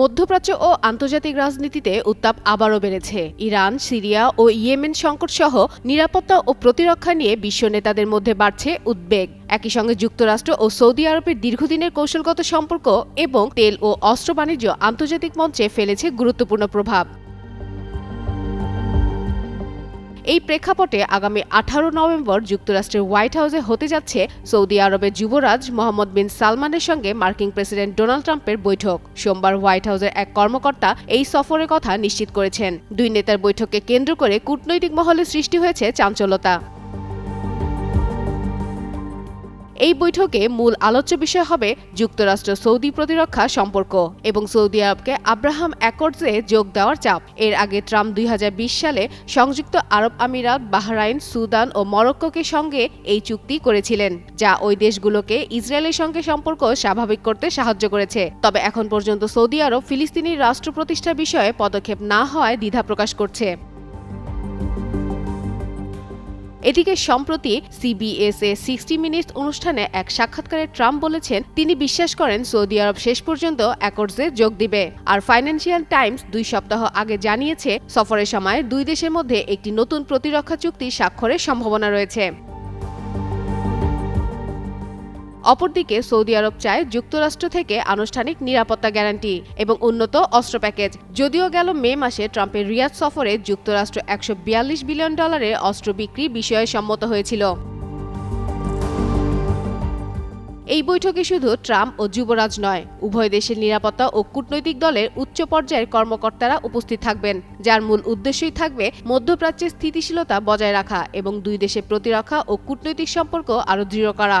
মধ্যপ্রাচ্য ও আন্তর্জাতিক রাজনীতিতে উত্তাপ আবারও বেড়েছে। ইরান, সিরিয়া ও ইয়েমেন সংকট সহ নিরাপত্তা ও প্রতিরক্ষা নিয়ে বিশ্ব নেতাদের মধ্যে বাড়ছে উদ্বেগ। একই সঙ্গে যুক্তরাষ্ট্র ও সৌদি আরবের দীর্ঘদিনের কৌশলগত সম্পর্ক এবং তেল ও অস্ত্র বাণিজ্য আন্তর্জাতিক মঞ্চে ফেলেছে গুরুত্বপূর্ণ প্রভাব। এই প্রেক্ষাপটে আগামী আঠারো নভেম্বর যুক্তরাষ্ট্রের হোয়াইট হাউসে হতে যাচ্ছে সৌদি আরবের যুবরাজ মোহাম্মদ বিন সালমানের সঙ্গে মার্কিন প্রেসিডেন্ট ডোনাল্ড ট্রাম্পের বৈঠক। সোমবার হোয়াইট হাউসের এক কর্মকর্তা এই সফরের কথা নিশ্চিত করেছেন। দুই নেতার বৈঠককে কেন্দ্র করে কূটনৈতিক মহলে সৃষ্টি হয়েছে চাঞ্চল্যতা। এই বৈঠকে মূল আলোচ্য বিষয় হবে যুক্তরাষ্ট্র সৌদি প্রতিরক্ষা সম্পর্ক এবং সৌদি আরবকে আব্রাহাম অ্যাকর্ডসে যোগ দেওয়ার চাপ। এর আগে ট্রাম্প দুই হাজার বিশ সালে সংযুক্ত আরব আমিরাত, বাহরাইন, সুদান ও মরক্কোকে সঙ্গে এই চুক্তি করেছিলেন, যা ওই দেশগুলোকে ইসরায়েলের সঙ্গে সম্পর্ক স্বাভাবিক করতে সাহায্য করেছে। তবে এখন পর্যন্ত সৌদি আরব ফিলিস্তিনি রাষ্ট্র প্রতিষ্ঠার বিষয়ে পদক্ষেপ না হওয়ায় দ্বিধা প্রকাশ করছে। এদিকে সম্প্রতি সিবিএস এ সিক্সটি মিনিট অনুষ্ঠানে এক সাক্ষাৎকারে ট্রাম্প বলেছেন, তিনি বিশ্বাস করেন সৌদি আরব শেষ পর্যন্ত অ্যাকর্ডসে যোগ দিবে। আর ফাইন্যান্সিয়াল টাইমস দুই সপ্তাহ আগে জানিয়েছে, সফরের সময় দুই দেশের মধ্যে একটি নতুন প্রতিরক্ষা চুক্তি স্বাক্ষরের সম্ভাবনা রয়েছে। অপরদিকে সৌদি আরব চায় যুক্তরাষ্ট্র থেকে আনুষ্ঠানিক নিরাপত্তা গ্যারান্টি এবং উন্নত অস্ত্র প্যাকেজ। যদিও গেল মে মাসে ট্রাম্পের রিয়াদ সফরে যুক্তরাষ্ট্র একশো বিয়াল্লিশ বিলিয়ন ডলারের অস্ত্র বিক্রি বিষয়ে সম্মত হয়েছিল। এই বৈঠকে শুধু ট্রাম্প ও যুবরাজ নয়, উভয় দেশের নিরাপত্তা ও কূটনৈতিক দলের উচ্চ পর্যায়ের কর্মকর্তারা উপস্থিত থাকবেন, যার মূল উদ্দেশ্যই থাকবে মধ্যপ্রাচ্যের স্থিতিশীলতা বজায় রাখা এবং দুই দেশের প্রতিরক্ষা ও কূটনৈতিক সম্পর্ক আরও দৃঢ় করা।